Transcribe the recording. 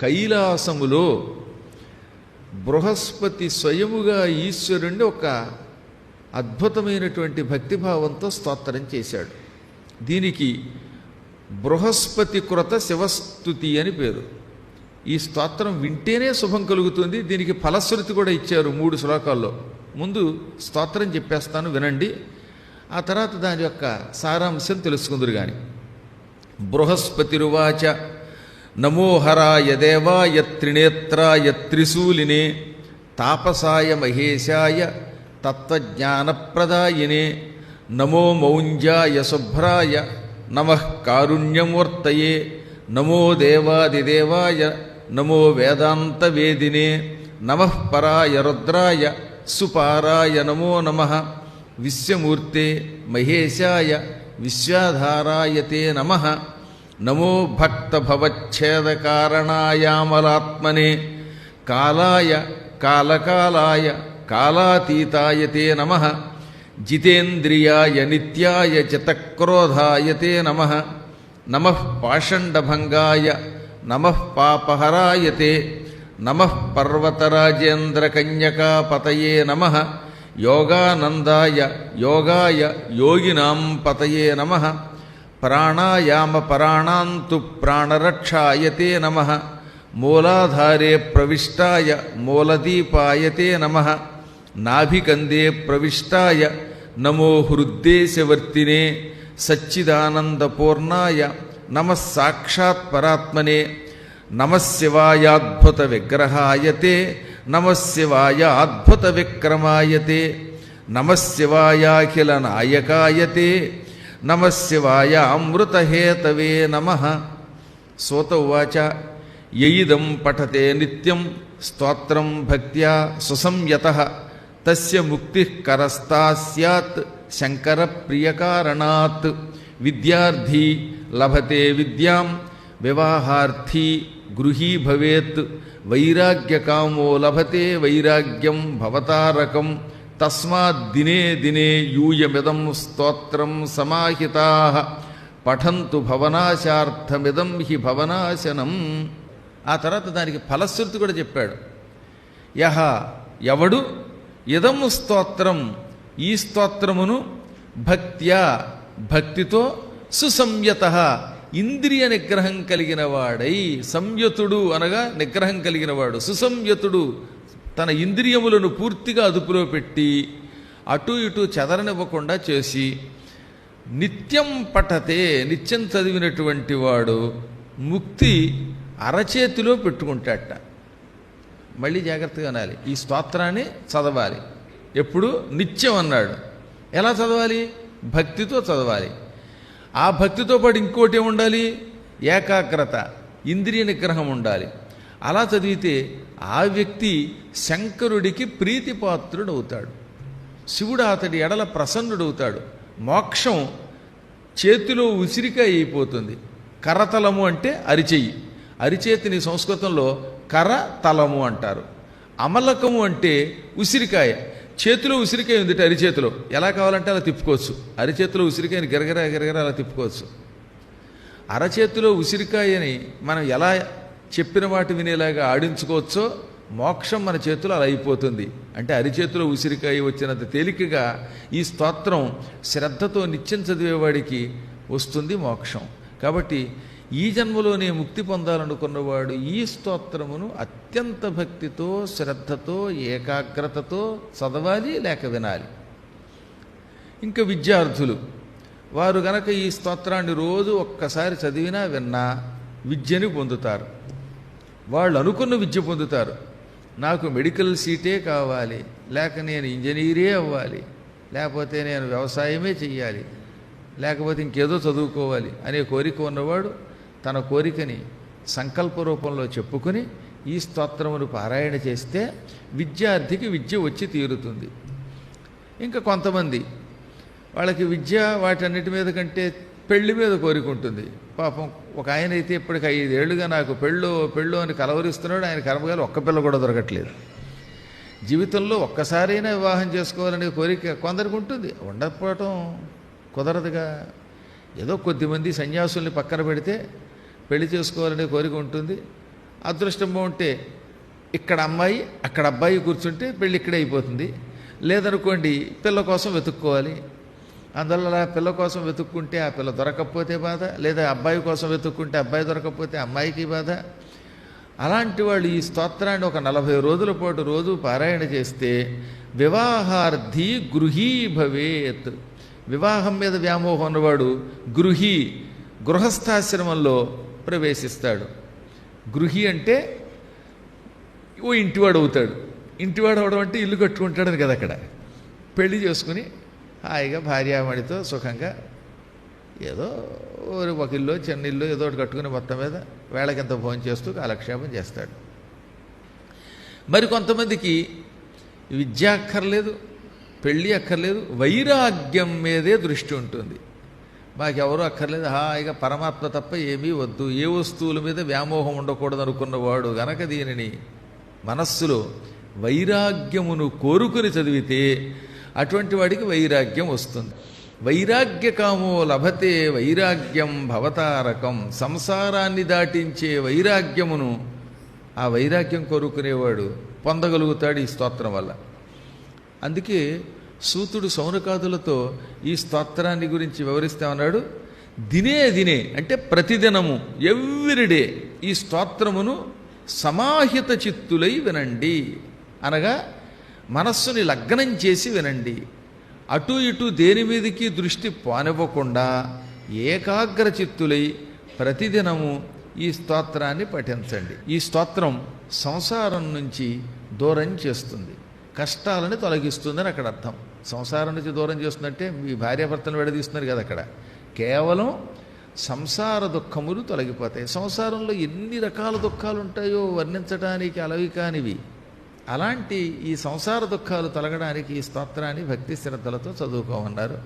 కైలాసములో బృహస్పతి స్వయముగా ఈశ్వరుణ్ణి ఒక అద్భుతమైనటువంటి భక్తిభావంతో స్తోత్రం చేశాడు. దీనికి బృహస్పతి కృత శివస్థుతి అని పేరు. ఈ స్తోత్రం వింటేనే శుభం కలుగుతుంది. దీనికి ఫలశ్రుతి కూడా ఇచ్చారు మూడు శ్లోకాల్లో. ముందు స్తోత్రం చెప్పేస్తాను వినండి. ఆ తర్వాత దాని యొక్క సారాంశం తెలుసుకుందరు కానీ బృహస్పతిరువాచ నమోహరాయ దేవాయ త్రినేత్రాయ త్రిశూలినే తాపసాయ మహేశాయ తత్వజ్ఞానప్రదాయినే నమో మౌంజాయ శుభ్రాయ నమ కారుణ్యమూర్తయే నమో దేవాదిదేవాయ నమో వేదాంతవేదినే నమ పరాయ రుద్రాయ సుపారాయ నమో నమ విశ్వమూర్తే మహేశాయ విశ్వాధారాయ తే నమ. నమో భక్తభవచ్ఛేదకారణాయామలాత్మనే కాలాయ కాలకాలాయ కాలాతీతాయ తే నమ జితేంద్రియాయ నిత్యాయ చితక్రోధాయ తే నమ నమ పాషండభంగాయ నమ పాపహరాయ తే నమ పర్వతరాజేంద్రకన్యకాపతయే నమ యోగానందాయ యోగాయ యోగినాం పతయే నమ ప్రాణాయామ పరాణాంతు ప్రాణరక్షాయ నమ మూలాధారే ప్రవిష్టాయ మూలదీపాయతే నమ నాభికందే ప్రవిష్టాయ నమో హృద్దేశవర్తినే సచ్చిదానందపూర్ణాయ నమ సాక్షాత్ పరాత్మనే నమ శివాయాద్భుత విగ్రహాయ నమ శివాయ అద్భుత విక్రమాయ తే నాయకాయతే నమశివాయ అమృతహేతవే నమ. సోత ఉవాచ యయిదం పఠతే నిత్యం స్తోత్రం భక్త్యా సుసంయత. తస్య ముక్తి కరస్తా సత్ శంకర ప్రియకారణాత్. విద్యార్థి లభతే విద్యాం వివాహార్థీ గృహీ భవేత్. వైరాగ్యకామో లభతే వైరాగ్యం భవతారకం తస్మాత్ దినే దినే యూయమిదం స్తోత్రం సమాహితా. పఠంతు భవనాశార్థమిదం హి భవనాశనం. ఆ తర్వాత దానికి ఫలశ్రుతి కూడా చెప్పాడు. యహ ఎవడు? ఇదము స్తోత్రం ఈ స్తోత్రమును భక్త్యా భక్తితో సుసంయత ఇంద్రియ నిగ్రహం కలిగిన వాడై సంయతుడు అనగా నిగ్రహం కలిగినవాడు సుసంయతుడు తన ఇంద్రియములను పూర్తిగా అదుపులో పెట్టి అటు ఇటు చెదరనివ్వకుండా చేసి నిత్యం పఠతే నిత్యం చదివినటువంటి వాడు ముక్తి అరచేతిలో పెట్టుకుంటాడట. మళ్ళీ జాగ్రత్తగా అనాలి. ఈ స్తోత్రాన్ని చదవాలి. ఎప్పుడు? నిత్యం అన్నాడు. ఎలా చదవాలి? భక్తితో చదవాలి. ఆ భక్తితో పాటు ఇంకోటి ఉండాలి ఏకాగ్రత ఇంద్రియ నిగ్రహం ఉండాలి. అలా చదివితే ఆ వ్యక్తి శంకరుడికి ప్రీతిపాత్రుడవుతాడు. శివుడు అతడి ఎడల ప్రసన్నుడవుతాడు. మోక్షం చేతిలో ఉసిరికాయ అయిపోతుంది. కరతలము అంటే అరిచేయి. అరిచేతిని సంస్కృతంలో కరతలము అంటారు. అమలకము అంటే ఉసిరికాయ. చేతిలో ఉసిరికాయ ఉంది అరిచేతిలో. ఎలా కావాలంటే అలా తిప్పుకోవచ్చు. అరిచేతిలో ఉసిరికాయని గిరగరా గిరగరా అలా తిప్పుకోవచ్చు. అరచేతిలో ఉసిరికాయని మనం ఎలా చెప్పిన వాటి వినేలాగా ఆడించుకోవచ్చో మోక్షం మన చేతిలో అలా అయిపోతుంది. అంటే అరిచేతిలో ఉసిరికాయ వచ్చినంత తేలికగా ఈ స్తోత్రం శ్రద్ధతో నిత్యం చదివేవాడికి వస్తుంది మోక్షం. కాబట్టి ఈ జన్మలోనే ముక్తి పొందాలనుకున్నవాడు ఈ స్తోత్రమును అత్యంత భక్తితో శ్రద్ధతో ఏకాగ్రతతో చదవాలి లేక వినాలి. ఇంకా విద్యార్థులు వారు గనక ఈ స్తోత్రాన్ని రోజు ఒక్కసారి చదివినా విన్నా విద్యని పొందుతారు. వాళ్ళు అనుకున్న విద్య పొందుతారు. నాకు మెడికల్ సీటే కావాలి లేక నేను ఇంజనీరే అవ్వాలి లేకపోతే నేను వ్యవసాయమే చెయ్యాలి లేకపోతే ఇంకేదో చదువుకోవాలి అనే కోరిక ఉన్నవాడు తన కోరికని సంకల్ప రూపంలో చెప్పుకొని ఈ స్తోత్రమును పారాయణ చేస్తే విద్యార్థికి విద్య వచ్చి తీరుతుంది. ఇంకా కొంతమంది వాళ్ళకి విద్య వాటన్నిటి మీద కంటే పెళ్ళి మీద కోరిక ఉంటుంది. పాపం ఒక ఆయన అయితే ఇప్పటికి ఐదేళ్ళుగా నాకు పెళ్ళు పెళ్ళు అని కలవరిస్తున్నాడు. ఆయన కర్మగాలు ఒక్క పిల్ల కూడా దొరకట్లేదు. జీవితంలో ఒక్కసారైనా వివాహం చేసుకోవాలనే కోరిక కొందరికి ఉంటుంది. ఉండకపోవటం కుదరదుగా. ఏదో కొద్దిమంది సన్యాసుల్ని పక్కన పెడితే పెళ్ళి చేసుకోవాలనే కోరిక ఉంటుంది. అదృష్టం బాగుంటే ఇక్కడ అమ్మాయి అక్కడ అబ్బాయి కూర్చుంటే పెళ్ళి ఇక్కడే అయిపోతుంది. లేదనుకోండి పిల్ల కోసం వెతుక్కోవాలి. అందువల్ల పిల్ల కోసం వెతుక్కుంటే ఆ పిల్ల దొరకకపోతే బాధ లేదా అబ్బాయి కోసం వెతుక్కుంటే అబ్బాయి దొరకకపోతే అమ్మాయికి బాధ. అలాంటి వాళ్ళు ఈ స్తోత్రాన్ని ఒక నలభై రోజుల పాటు రోజు పారాయణ చేస్తే వివాహార్థి గృహీ భవేత్. వివాహం మీద వ్యామోహం ఉన్నవాడు గృహి గృహస్థాశ్రమంలో ప్రవేశిస్తాడు. గృహి అంటే ఓ ఇంటివాడు అవుతాడు. ఇంటివాడు అవడం అంటే ఇల్లు కట్టుకుంటాడని కదా అక్కడ. పెళ్ళి చేసుకుని హాయిగా భార్యామణితో సుఖంగా ఏదో ఒక ఇల్లు చిన్న ఇల్లు ఏదో ఒకటి కట్టుకుని మొత్తం మీద వేళకింత ఫోన్ చేస్తూ కాలక్షేపం చేస్తాడు. మరి కొంతమందికి విద్య అక్కర్లేదు పెళ్ళి అక్కర్లేదు వైరాగ్యం మీదే దృష్టి ఉంటుంది. మాకెవరూ అక్కర్లేదు హాయిగా పరమాత్మ తప్ప ఏమీ వద్దు ఏ వస్తువుల మీద వ్యామోహం ఉండకూడదు అనుకున్నవాడు గనక దీనిని మనస్సులో వైరాగ్యమును కోరుకుని చదివితే అటువంటి వాడికి వైరాగ్యం వస్తుంది. వైరాగ్యకామో లభతే వైరాగ్యం భవతారకం. సంసారాన్ని దాటించే వైరాగ్యమును ఆ వైరాగ్యం కోరుకునేవాడు పొందగలుగుతాడు ఈ స్తోత్రం వల్ల. అందుకే సూతుడు సౌనకాదులతో ఈ స్తోత్రాన్ని గురించి వివరిస్తామన్నాడు దినే దినే అంటే ప్రతిదినము ఎవ్రీడే ఈ స్తోత్రమును సమాహిత చిత్తులై వినండి. అనగా మనస్సుని లగ్నం చేసి వినండి. అటు ఇటు దేని మీదకి దృష్టి పానివ్వకుండా ఏకాగ్ర చిత్తులై ప్రతిదినము ఈ స్తోత్రాన్ని పఠించండి. ఈ స్తోత్రం సంసారం నుంచి దూరం చేస్తుంది. కష్టాలను తొలగిస్తుందని అక్కడ అర్థం. సంసారం నుంచి దూరం చేస్తుందంటే మీ భార్యాభర్తను విడదీస్తున్నారు కదా అక్కడ. కేవలం సంసార దుఃఖములు తొలగిపోతాయి. సంసారంలో ఎన్ని రకాల దుఃఖాలు ఉంటాయో వర్ణించడానికి అలవి కానివి. అలాంటి ఈ సంసార దుఃఖాలు తొలగడానికి ఈ స్తోత్రాన్ని భక్తి శ్రద్ధలతో చదువుకోమన్నారు.